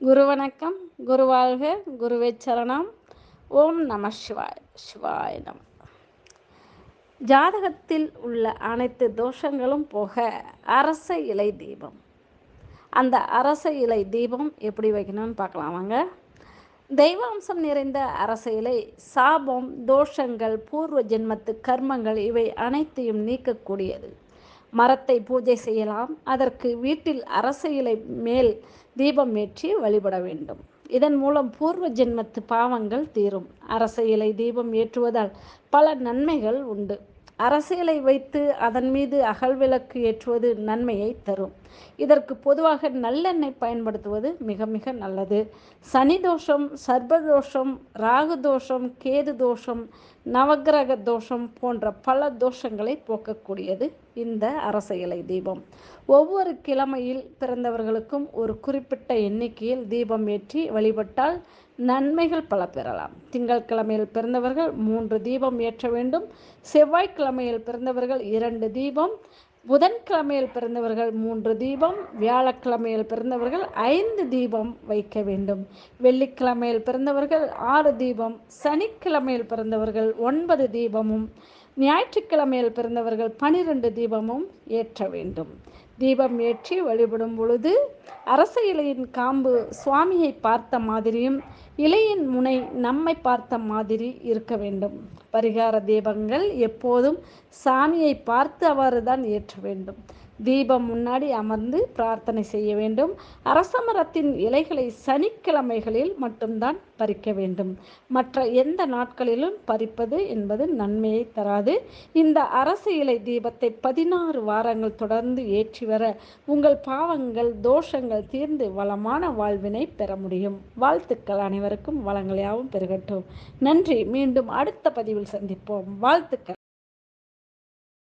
குரு வணக்கம் குருவாழ்க குருவே சரணம் ஓம் நம சிவாய் சிவாய் நம. ஜாதகத்தில் உள்ள அனைத்து தோஷங்களும் போக அரச இலை தீபம். அந்த அரச இலை தீபம் எப்படி வைக்கணும்னு பார்க்கலாம் வாங்க. தெய்வாம்சம் நிறைந்த அரச இலை சாபம் தோஷங்கள் பூர்வ ஜென்மத்து கர்மங்கள் இவை அனைத்தையும் நீக்கக்கூடியது. மரத்தை பூஜை செய்யலாம். அதற்கு வீட்டில் அரச இலை மேல் தீபம் ஏற்றி வழிபட வேண்டும். இதன் மூலம் பூர்வ ஜென்மத்து பாவங்கள் தீரும். அரச இலை தீபம் ஏற்றுவதால் பல நன்மைகள் உண்டு. அரசியலை வைத்து அதன் மீது அகல்விளக்கு ஏற்றுவது நன்மையை தரும். இதற்கு பொதுவாக நல்லெண்ணெய் பயன்படுத்துவது மிக மிக நல்லது. சனி தோஷம் சர்பதோஷம் ராகு தோஷம் கேது தோஷம் நவகிரக தோஷம் போன்ற பல தோஷங்களை போக்கக்கூடியது இந்த அரச இலை தீபம். ஒவ்வொரு கிழமையில் பிறந்தவர்களுக்கும் ஒரு குறிப்பிட்ட எண்ணிக்கையில் தீபம் ஏற்றி வழிபட்டால் நன்மைகள் பல பெறலாம். திங்கட்கிழமையில் பிறந்தவர்கள் மூன்று தீபம் ஏற்ற வேண்டும். செவ்வாய்க்கிழமையில் பிறந்தவர்கள் இரண்டு தீபம். புதன்கிழமையில் பிறந்தவர்கள் மூன்று தீபம் வியாழக்கிழமையில் பிறந்தவர்கள் ஐந்து தீபம் வைக்க வேண்டும். வெள்ளிக்கிழமையில் பிறந்தவர்கள் ஆறு தீபம் சனிக்கிழமையில் பிறந்தவர்கள் ஒன்பது தீபமும் ஞாயிற்றுக்கிழமையில் பிறந்தவர்கள் பனிரெண்டு தீபமும் ஏற்ற வேண்டும். தீபம் ஏற்றி வழிபடும் பொழுது அரச இலையின் காம்பு சுவாமியை பார்த்த மாதிரியும் இலையின் முனை நம்மை பார்த்த மாதிரி இருக்க வேண்டும். பரிகார தீபங்கள் எப்போதும் சாமியை பார்த்து அவ்வாறு தான் ஏற்ற வேண்டும். தீபம் முன்னாடி அமர்ந்து பிரார்த்தனை செய்ய வேண்டும். அரச மரத்தின் இலைகளை சனிக்கிழமைகளில் மட்டும்தான் பறிக்க வேண்டும். மற்ற எந்த நாட்களிலும் பறிப்பது என்பது நன்மையை தராது. இந்த அரச இலை தீபத்தை பதினாறு வாரங்கள் தொடர்ந்து ஏற்றி வர உங்கள் பாவங்கள் தோஷங்கள் தீர்ந்து வளமான வாழ்வினை பெற முடியும். வாழ்த்துக்கள் அனைவருக்கும். வளங்களையாவும் பெருகட்டும். நன்றி. மீண்டும் அடுத்த பதிவில் சந்திப்போம். வாழ்த்துக்கள்.